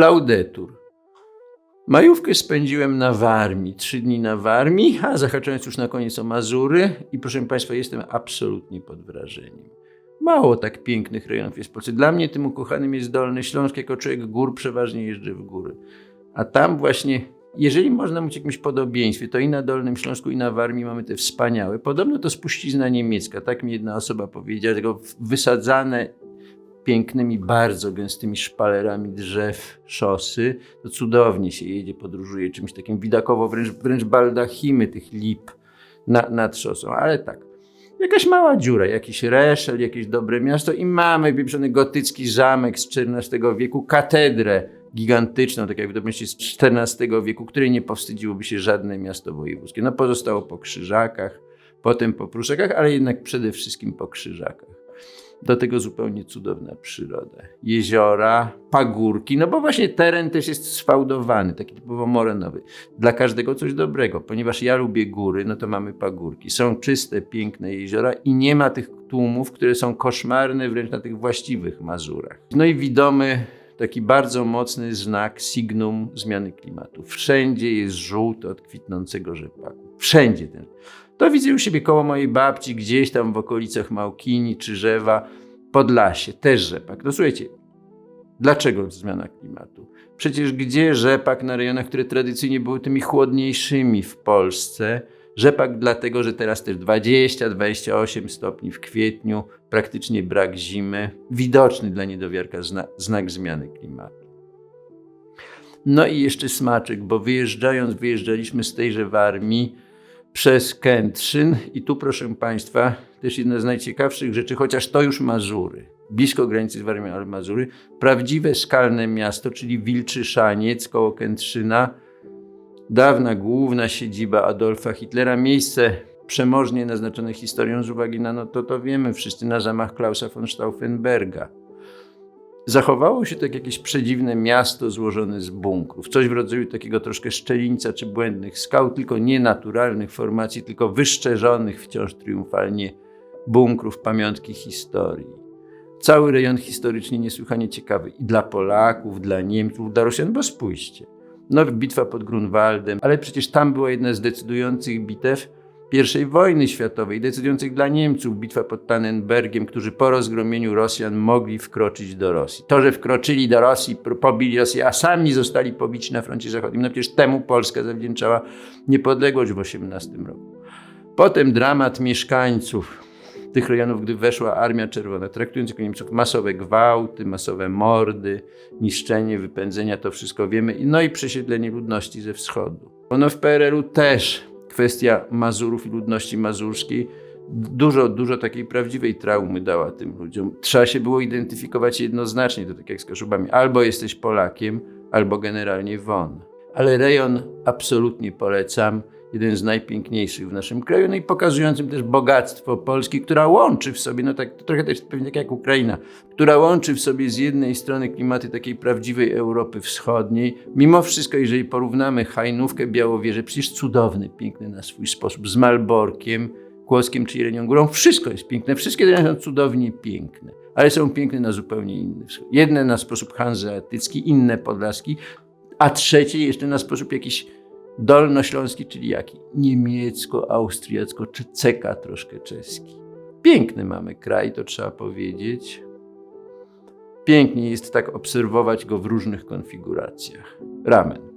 Laudetur. Majówkę spędziłem na Warmii, trzy dni na Warmii, a zahaczając już na koniec o Mazury i proszę Państwa, jestem absolutnie pod wrażeniem. Mało tak pięknych rejonów jest w Polsce. Dla mnie tym ukochanym jest Dolny Śląsk. Jako człowiek gór przeważnie jeżdżę w góry. A tam właśnie, jeżeli można mówić o jakimś podobieństwie, to i na Dolnym Śląsku, i na Warmii mamy te wspaniałe. Podobno to spuścizna niemiecka, tak mi jedna osoba powiedziała, tego wysadzane pięknymi, bardzo gęstymi szpalerami drzew szosy. To cudownie się jedzie, podróżuje czymś takim widokowo, wręcz, wręcz baldachimy tych lip na, nad szosą. Ale tak, jakaś mała dziura, jakiś reszel, jakieś dobre miasto i mamy pieprzony gotycki zamek z XIV wieku, katedrę gigantyczną, tak jak wiadomości z XIV wieku, której nie powstydziłoby się żadne miasto wojewódzkie. No pozostało po krzyżakach, potem po pruszakach, ale jednak przede wszystkim po krzyżakach. Do tego zupełnie cudowna przyroda. Jeziora, pagórki, no bo właśnie teren też jest sfałdowany, taki typowo morenowy. Dla każdego coś dobrego, ponieważ ja lubię góry, no to mamy pagórki. Są czyste, piękne jeziora i nie ma tych tłumów, które są koszmarne wręcz na tych właściwych Mazurach. No i widomy taki bardzo mocny znak signum zmiany klimatu. Wszędzie jest żółto od kwitnącego rzepaku. Wszędzie ten. To widzę u siebie koło mojej babci, gdzieś tam w okolicach Małkini, Czyżewa, Podlasie, też rzepak. No słuchajcie, dlaczego zmiana klimatu? Przecież gdzie rzepak na rejonach, które tradycyjnie były tymi chłodniejszymi w Polsce? Rzepak dlatego, że teraz też 20-28 stopni w kwietniu, praktycznie brak zimy, widoczny dla niedowiarka zna, znak zmiany klimatu. No i jeszcze smaczek, bo wyjeżdżając, wyjeżdżaliśmy z tejże Warmii, przez Kętrzyn. I tu, proszę Państwa, też jedna z najciekawszych rzeczy, chociaż to już Mazury, blisko granicy z Warmią, ale Mazury, prawdziwe skalne miasto, czyli Wilczy Szaniec koło Kętrzyna, dawna główna siedziba Adolfa Hitlera, miejsce przemożnie naznaczone historią z uwagi na, no to to wiemy wszyscy, na zamach Klausa von Stauffenberga. Zachowało się tak jakieś przedziwne miasto złożone z bunkrów, coś w rodzaju takiego troszkę szczelińca czy błędnych skał, tylko nie naturalnych formacji, tylko wyszczerzonych wciąż triumfalnie bunkrów, pamiątki historii. Cały rejon historycznie niesłychanie ciekawy i dla Polaków, dla Niemców, dla Rosjan, bo spójrzcie. No, bitwa pod Grunwaldem, ale przecież tam była jedna z decydujących bitew, I wojny światowej, decydujących dla Niemców, bitwa pod Tannenbergiem, którzy po rozgromieniu Rosjan mogli wkroczyć do Rosji. To, że wkroczyli do Rosji, pobili Rosję, a sami zostali pobici na froncie zachodnim, no przecież temu Polska zawdzięczała niepodległość w 18 roku. Potem dramat mieszkańców tych rejonów, gdy weszła Armia Czerwona, traktując jako Niemców masowe gwałty, masowe mordy, niszczenie, wypędzenia, to wszystko wiemy, no i przesiedlenie ludności ze wschodu. Ono w PRL-u też kwestia Mazurów i ludności mazurskiej dużo, dużo takiej prawdziwej traumy dała tym ludziom. Trzeba się było identyfikować jednoznacznie, to tak jak z Kaszubami. Albo jesteś Polakiem, albo generalnie won. Ale rejon absolutnie polecam. Jeden z najpiękniejszych w naszym kraju, no i pokazującym też bogactwo Polski, która łączy w sobie, no tak trochę też pewnie tak jak Ukraina, która łączy w sobie z jednej strony klimaty takiej prawdziwej Europy Wschodniej. Mimo wszystko, jeżeli porównamy Hajnówkę, Białowieżę, przecież cudowny, piękny na swój sposób, z Malborkiem, Kłoskiem czy Jelenią Górą, wszystko jest piękne, wszystkie te są cudownie piękne, ale są piękne na zupełnie inny sposób. Jedne na sposób hanzeatycki, inne podlaski, a trzecie jeszcze na sposób jakiś Dolnośląski, czyli jaki? Niemiecko-austriacko, czy ceka troszkę czeski. Piękny mamy kraj, to trzeba powiedzieć. Pięknie jest tak obserwować go w różnych konfiguracjach. Ramen.